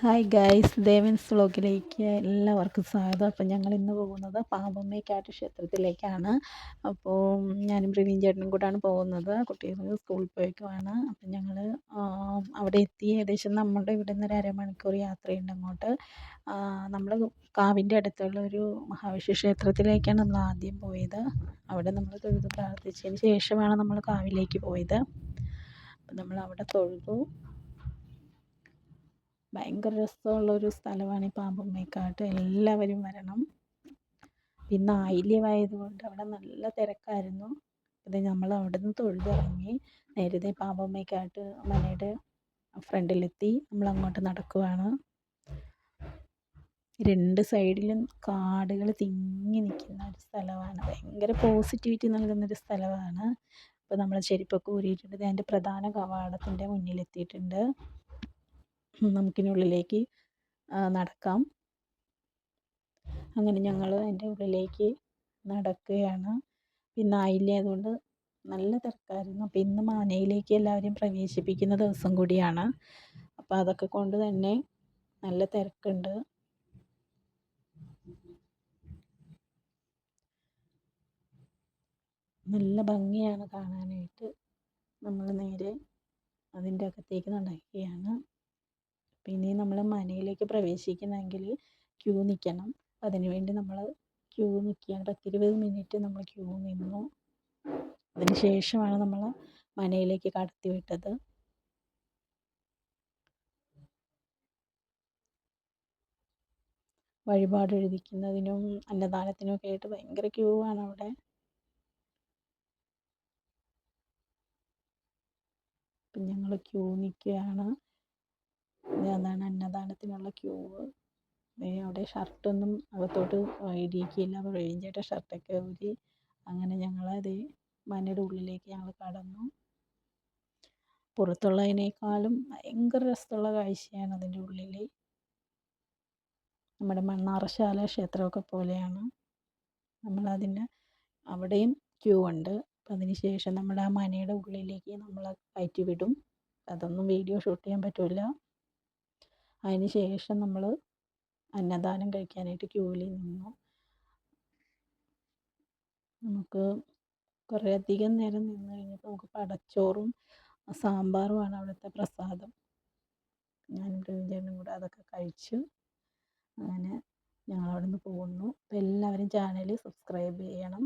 Hi guys Devan's വ്ലോഗിലേക്ക് എല്ലാവർക്കും സ്വാഗതം. അപ്പം ഞങ്ങൾ ഇന്ന് പോകുന്നത് പാമ്പമ്മയ്ക്കാട്ട് ക്ഷേത്രത്തിലേക്കാണ്. അപ്പോൾ ഞാനും പ്രവീൺ ചേട്ടനും കൂടാണ് പോകുന്നത്. കുട്ടികൾ സ്കൂളിൽ പോയേക്കുവാണ്. അപ്പം ഞങ്ങൾ അവിടെ എത്തി. ഏകദേശം നമ്മുടെ ഇവിടെ നിന്ന് ഒരു അരമണിക്കൂർ യാത്രയുണ്ട് അങ്ങോട്ട്. നമ്മൾ കാവിന്റെ അടുത്തുള്ള ഒരു മഹാവിഷ്ണു ക്ഷേത്രത്തിലേക്കാണ് നമ്മൾ ആദ്യം പോയത്. അവിടെ നമ്മൾ തൊഴുത് പ്രാർത്ഥിച്ചതിന് ശേഷമാണ് നമ്മൾ കാവിലേക്ക് പോയത്. നമ്മൾ അവിടെ തൊഴുതു. ഭയങ്കര രസമുള്ളൊരു സ്ഥലമാണ് ഈ പാമ്പമ്മേക്കാട്ട്. എല്ലാവരും വരണം. പിന്നെ ആയില്യമായതുകൊണ്ട് അവിടെ നല്ല തിരക്കായിരുന്നു. പിന്നെ നമ്മൾ അവിടെ നിന്ന് തൊഴുതിറങ്ങി നേരത്തെ പാമ്പമ്മേക്കാട്ട് മലയുടെ ഫ്രണ്ടിലെത്തി. നമ്മൾ അങ്ങോട്ട് നടക്കുവാണ്. രണ്ട് സൈഡിലും കാടുകൾ തിങ്ങി നിൽക്കുന്ന ഒരു സ്ഥലമാണ്. ഭയങ്കര പോസിറ്റിവിറ്റി നൽകുന്നൊരു സ്ഥലമാണ്. അപ്പോൾ നമ്മൾ ചെരുപ്പൊക്കെ ഊരിയിട്ടുണ്ട്. അതിന്റെ പ്രധാന കവാടത്തിന്റെ മുന്നിലെത്തിയിട്ടുണ്ട്. നമുക്കിനുള്ളിലേക്ക് നടക്കാം. അങ്ങനെ ഞങ്ങൾ അതിന്റെ ഉള്ളിലേക്ക് നടക്കുകയാണ്. പിന്നെ ആയില്ലേ അതുകൊണ്ട് നല്ല തിരക്കായിരുന്നു. അപ്പോൾ ഇന്ന് മാനയിലേക്ക് എല്ലാവരും പ്രവേശിപ്പിക്കുന്ന ദിവസം കൂടിയാണ്. അപ്പോൾ അതൊക്കെ കൊണ്ട് തന്നെ നല്ല തിരക്കുണ്ട്. നല്ല ഭംഗിയാണ് കാണാനായിട്ട്. നമ്മൾ നേരെ അതിന്റെ അകത്തേക്ക് നടക്കുകയാണ്. പിന്നെ നമ്മൾ മനയിലേക്ക് പ്രവേശിക്കണമെങ്കിൽ ക്യൂ നിൽക്കണം അതിന് വേണ്ടി നമ്മൾ ക്യൂ നിൽക്കുകയാണ് പത്തിരുപത് മിനിറ്റ് നമ്മൾ ക്യൂ നിന്നു. അതിന് ശേഷമാണ് നമ്മൾ മനയിലേക്ക് കടത്തി വിട്ടത്. വഴിപാട് എഴുതിക്കുന്നതിനും അന്നദാനത്തിനും ഒക്കെ ആയിട്ട് ഭയങ്കര ക്യൂ ആണ് അവിടെ. ഞങ്ങൾ ക്യൂ നിൽക്കുകയാണ് അന്നദാനത്തിനുള്ള ക്യൂവ് അവിടെ ഷർട്ടൊന്നും അകത്തോട്ട് ഇടിയിക്കില്ല. പ്രവീൺ ചേട്ടൻ ഷർട്ടൊക്കെ ഊരി അങ്ങനെ ഞങ്ങൾ ഞങ്ങളത് മനയുടെ ഉള്ളിലേക്ക് ഞങ്ങൾ കടന്നു. പുറത്തുള്ളതിനേക്കാളും ഭയങ്കര രസമുള്ള കാഴ്ചയാണ് അതിന്റെ ഉള്ളിൽ നമ്മുടെ മണ്ണാറശാല ക്ഷേത്രമൊക്കെ പോലെയാണ്. നമ്മളതിന് അവിടെയും ക്യൂ ഉണ്ട്. അപ്പം ശേഷം നമ്മൾ ആ മനയുടെ ഉള്ളിലേക്ക് നമ്മളെ കയറ്റി വിടും അതൊന്നും വീഡിയോ ഷൂട്ട് ചെയ്യാൻ പറ്റില്ല അതിന് ശേഷം നമ്മൾ അന്നദാനം കഴിക്കാനായിട്ട് ക്യൂവിൽ നിന്നു. നമുക്ക് കുറേ അധികം നേരം നിന്ന് കഴിഞ്ഞപ്പോൾ നമുക്ക് പടച്ചോറും സാമ്പാറുമാണ് അവിടുത്തെ പ്രസാദം. ഞാനും പ്രവീൺ കൂടെ അതൊക്കെ കഴിച്ചു. അങ്ങനെ ഞങ്ങൾ അവിടെ നിന്ന് പോന്നു അപ്പോൾ എല്ലാവരും ചാനൽ സബ്സ്ക്രൈബ് ചെയ്യണം.